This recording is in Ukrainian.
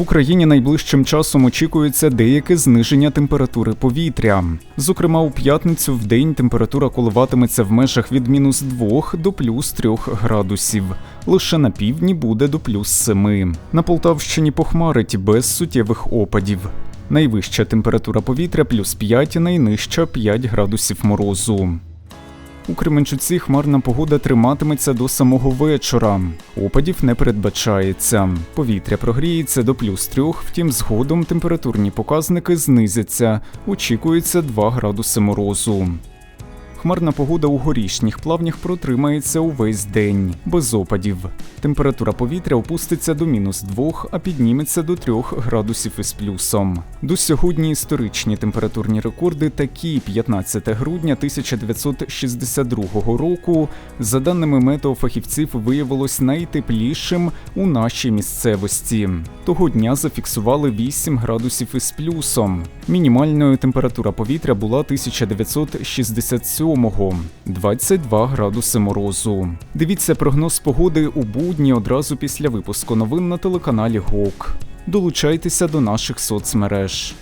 Україні найближчим часом очікується деяке зниження температури повітря. Зокрема, у п'ятницю в день температура коливатиметься в межах від мінус 2 до плюс 3 градусів. Лише на півдні буде до плюс 7. На Полтавщині похмарить без суттєвих опадів. Найвища температура повітря плюс 5, найнижча 5 градусів морозу. У Кременчуці хмарна погода триматиметься до самого вечора. Опадів не передбачається. Повітря прогріється до плюс трьох, втім згодом температурні показники знизяться. Очікується 2 градуси морозу. Хмарна погода у горішніх плавнях протримається увесь день, без опадів. Температура повітря опуститься до мінус 2, а підніметься до 3 градусів із плюсом. До сьогодні історичні температурні рекорди такі 15 грудня 1962 року, за даними метеофахівців, виявилось найтеплішим у нашій місцевості. Того дня зафіксували 8 градусів із плюсом. Мінімальною температура повітря була 1967 7-го 22 градуси морозу. Дивіться прогноз погоди у будні одразу після випуску новин на телеканалі ГОК. Долучайтеся до наших соцмереж.